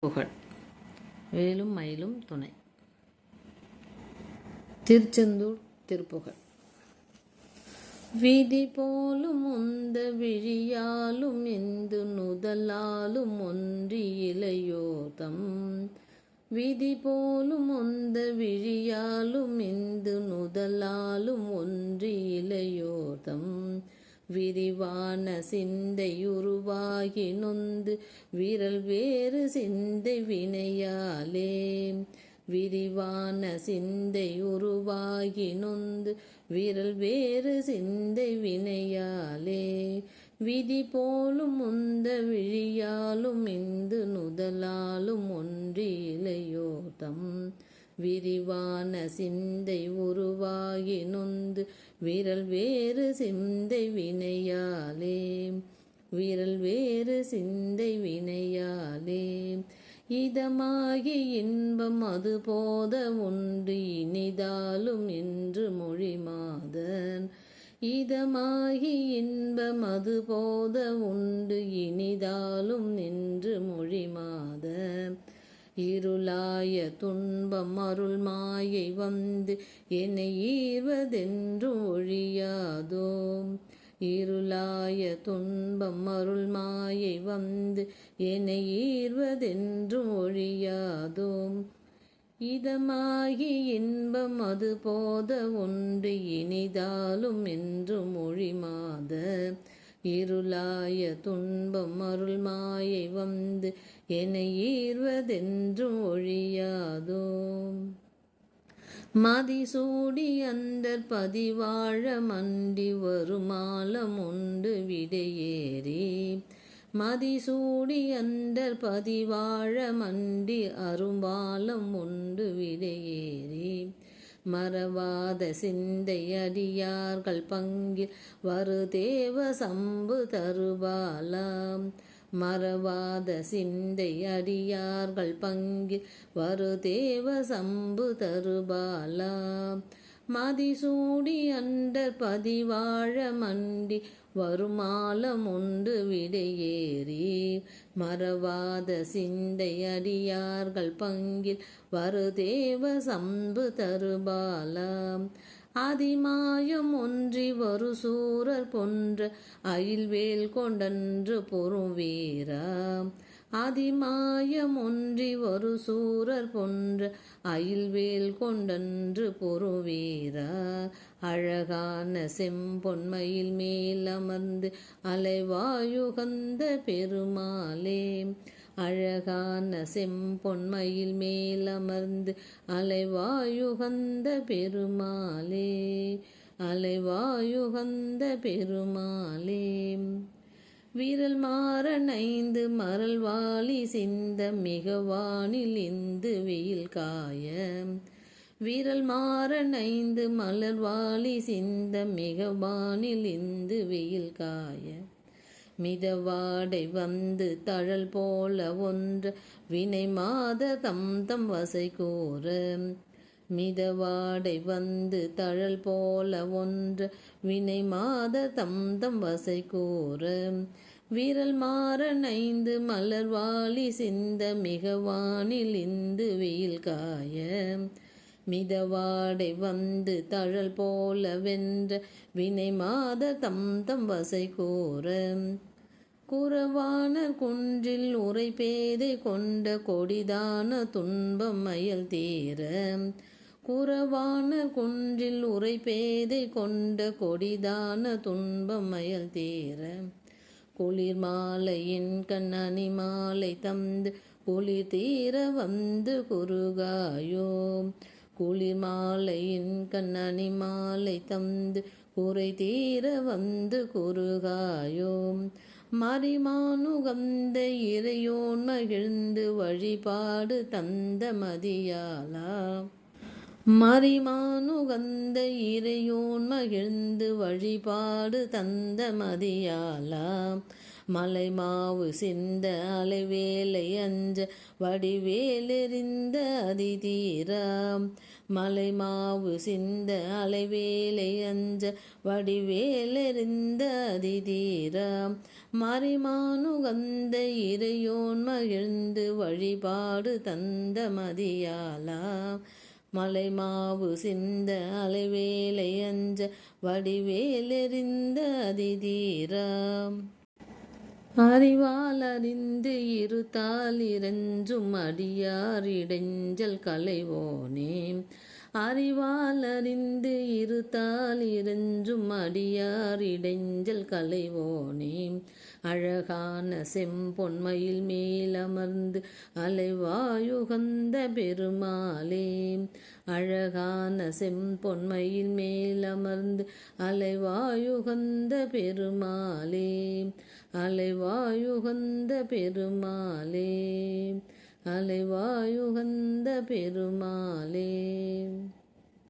புகழ். வேலும் மயிலும் துணை. திருச்செந்தூர் திருப்புகழ். விதி போலும் உந்த விழியாலும் இந்து நுதலாலும் ஒன்றி இளையோதம். விதி போலும் உந்த விழியாலும் இந்து நுதலாலும் ஒன்றி இளையோதம். விரிவான சிந்தையுருவாகி நொந்து விரல் வேறு சிந்தை வினையாலே. விரிவான சிந்தை உருவாகி நொந்து விரல் வேறு சிந்தை வினையாலே. விதி போலும் உந்த விழியாலும் இந்து நுதலாலும் ஒன்றி இளையோதம் விரிவான சிந்தை உருவாகி நொந்து விரல் வேறு சிந்தை வினையாலே. விரல் வேறு சிந்தை வினையாலே. இதமாகி இன்பம் அது போத உண்டு இனிதாலும் என்று மொழி மாதன். இதமாகி இன்பம் அது போத உண்டு இனிதாலும் நின்று மொழி மாதன். இருளாய துன்பம் அருள் மாயை வந்து என்னை ஈர்வதென்று ஒழியாதோ? இருளாய துன்பம் அருள் மாயை வந்து என்னை ஈர்வதென்று ஒழியாதோ? இதமாகி இன்பம் அது போத ஒன்று இனிதாலும் என்று மொழிமா இருளாய துன்பம் அருள் மாயை வந்து என்னை ஈர்வதென்றும் ஒழியாதோ. மதிசூடி அந்தர் பதிவாழ மண்டி வருமாலம் உண்டு விடையேறி. மதிசூடி அந்தர் பதிவாழ மண்டி அரும்பாலம் உண்டு விடையேறி. மறவாத சிந்தை அடியார்கள் பங்கில் வரு தேவ சம்பு தருவாலாம் மறவாத சிந்தை அடியார்கள் பங்கில் வரு தேவ சம்பு தருபாலாம் மதிசூடி அண்டர் பதிவாழ மண்டி வருமாலம் உண்டு விடையேறி. மறவாத சிந்தை அடியார்கள் பங்கில் வருதேவ சம்பு தருபாலாம். அதிமாயம் ஒன்றி வரு சூரர் பொன்ற அயில்வேல் கொண்டன்று பொறும் வீரம் அதிமாயம் ஒன்றி ஒரு சூரர் போன்ற அயில்வேல் கொண்டன்று பொறும் அழகான செம்பொன்மையில் மேல் அமர்ந்து அலைவாயுகந்த பெருமாளே. அழகான செம்பொன்மையில் மேல் அமர்ந்து அலைவாயுகந்த பெருமாளே. அலைவாயுகந்த பெருமாளே. விரல் மாறனைந்து மரல் வாலி சிந்த மிகவானில் இந்து வெயில் காய விரல் மாறனைந்து மலர்வாளி சிந்த மிகவானில் இந்து வெயில் காய மிதவாடை வந்து தழல் போல ஒன்ற வினை மாத தம் தம் வசை கூற மிதவாடை வந்து தழல் போல ஒன்று வினை மாத தம் தம் வசை கூற. விரல் மாறனைந்து மலர் வாலி சிந்த மிகவானில் இந்து வெயில் காய. மிதவாடை வந்து தழல் போல வென்ற வினை மாத தம் தம் வசை கூற. குறவான குன்றில் உரை பேதை கொண்ட கொடிதான துன்பம் மயல் தீர. குறவான குன்றில் உரை பேதை கொண்ட கொடிதான துன்பம் மயல் தீர. குளிர் மாலையின் கண்ணனி மாலை தந்து குளிர் தீர வந்து குறுகாயோ. குளிர் மாலையின் கண்ணனி மாலை தந்து குறை தீர வந்து குறுகாயோ. மறிமானுகந்த இறையோன் மகிழ்ந்து வழிபாடு தந்த மதியாலா மறிமானுகந்த இறையோன் மகிழ்ந்து வழிபாடு தந்த மதியாலா மலைமாவு சிந்த அலைவேலை அஞ்ச வடிவேலெறிந்த அதிதீராம். மலைமாவு சிந்த அலைவேலை அஞ்ச வடிவேலெறிந்த அதிதீராம். மறிமானுகந்த இறையோன் மகிழ்ந்து வழிபாடு தந்த மதியாலாம். மலை மாவு சிந்த அலைவேலை அஞ்ச வடிவேலெறிந்த அதிதீராம் அறிவால் அறிந்து இருத்தால் இறஞ்சும் அடியார் இடைஞ்சல் கலைவோனே அறிவால் அறிந்து இருத்தால் இறஞ்சும் அடியார் இடைஞ்சல் கலைவோனே அழகான செம்பொன்மையில் மேலமர்ந்து அலைவாயுகந்த பெருமாளே. அழகான செம்பொன்மையில் மேலமர்ந்து அலைவாயுகந்த பெருமாளே. அலைவாயுகந்த பெருமாளே. அலைவாயுகந்த பெருமாளே.